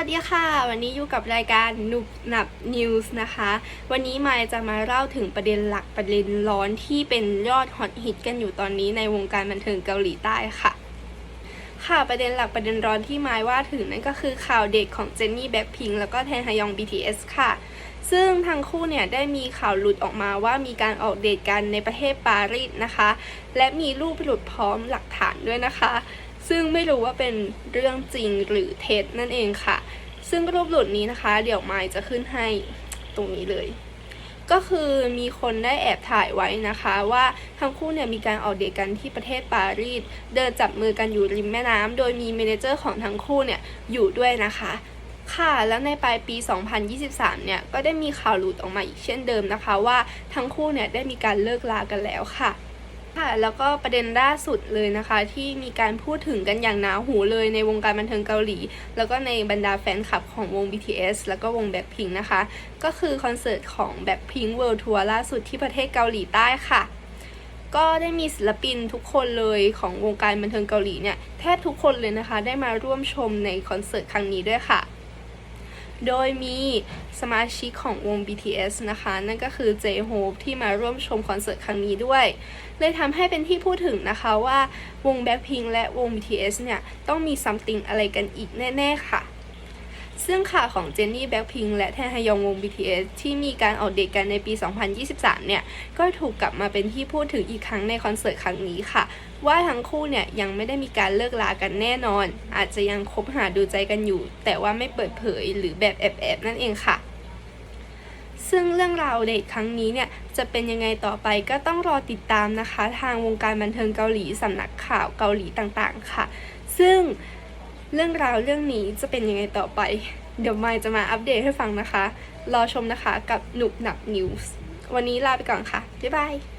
ัสดีค่ะ วันนี้อยู่กับรายการนุบหนับนิวส์นะคะ วันนี้มายจะมาเล่าถึงประเด็นหลักประเด็นร้อนที่เป็นยอดฮอตฮิตกันอยู่ตอนนี้ในวงการบันเทิงเกาหลีใต้ค่ะ ค่ะประเด็นหลักประเด็นร้อนที่มายว่าถึงนั่นก็คือข่าวเด็กของเจนนี่แบ็คพิงแล้วก็แทนฮยอง BTS ค่ะ ซึ่งทั้งคู่เนี่ยได้มีข่าวหลุดออกมาว่ามีการออกเดทกันในประเทศปารีสนะคะ และมีรูปหลุดพร้อมหลักฐานด้วยนะคะ ซึ่งไม่รู้ว่าเป็นเรื่องจริงหรือเท็จนั่นเองค่ะ ซึ่งรูปหลุดนี้นะคะ เดี๋ยวไมายจะขึ้นให้ตรงนี้เลย ก็คือมีคนได้แอบถ่ายไว้นะคะว่าทั้งคู่เนี่ยมีการออกเดทกันที่ประเทศปารีส เดินจับมือกันอยู่ริมแม่น้ำโดยมีเมเนเจอร์ของทั้งคู่เนี่ยอยู่ด้วยนะคะค่ะ แล้วในปลายปี 2023 เนี่ย ก็ได้มีข่าวหลุดออกมาอีกเช่นเดิมนะคะ ว่าทั้งคู่เนี่ยได้มีการเลิกลากันแล้วค่ะ ค่ะแล้วก็ประเด็นล่าสุดเลยนะคะ ที่มีการพูดถึงกันอย่างหนาหูเลยในวงการบันเทิงเกาหลี แล้วก็ในบรรดาแฟนคลับของวง BTS แล้วก็วง Blackpink นะคะ ก็คือคอนเสิร์ตของ Blackpink World Tour ล่าสุดที่ประเทศเกาหลีใต้ค่ะ ก็ได้มีศิลปินทุกคนเลยของวงการบันเทิงเกาหลีเนี่ยแทบทุกคนเลยนะคะ ได้มาร่วมชมในคอนเสิร์ตครั้งนี้ด้วยค่ะ โดยมีสมาชิกของวง BTS นะคะ นั่นก็คือ J-Hope ที่มาร่วมชมคอนเสิร์ตครั้งนี้ด้วย เลยทำให้เป็นที่พูดถึงนะคะว่าวง Blackpink และวง BTS เนี่ย ต้องมี something อะไรกันอีกแน่ ๆ ค่ะ ซึ่งข่าวของเจนนี่แบ็คพิงและแทฮยองวง BTS ที่มีการออกเดทกันในปี 2023 เนี่ย ก็ถูกกลับมาเป็นที่พูดถึงอีกครั้งในคอนเสิร์ตครั้งนี้ค่ะ ว่าทั้งคู่เนี่ยยังไม่ได้มีการเลิกลากันแน่นอน อาจจะยังคบหาดูใจกันอยู่ แต่ว่าไม่เปิดเผยหรือแบบแอบๆนั่นเองค่ะซึ่งเรื่องราวเดทครั้งนี้เนี่ยจะเป็นยังไงต่อไปก็ต้องรอติดตามนะคะ ทางวงการบันเทิงเกาหลีสำนักข่าวเกาหลีต่างๆค่ะ ซึ่ง เรื่องราวเรื่องนี้จะเป็นยังไงต่อไป เดี๋ยวไม่จะมาอัปเดตให้ฟังนะคะ รอชมนะคะกับหนุบหนักนิวส์ วันนี้ลาไปก่อนค่ะ บ๊ายบาย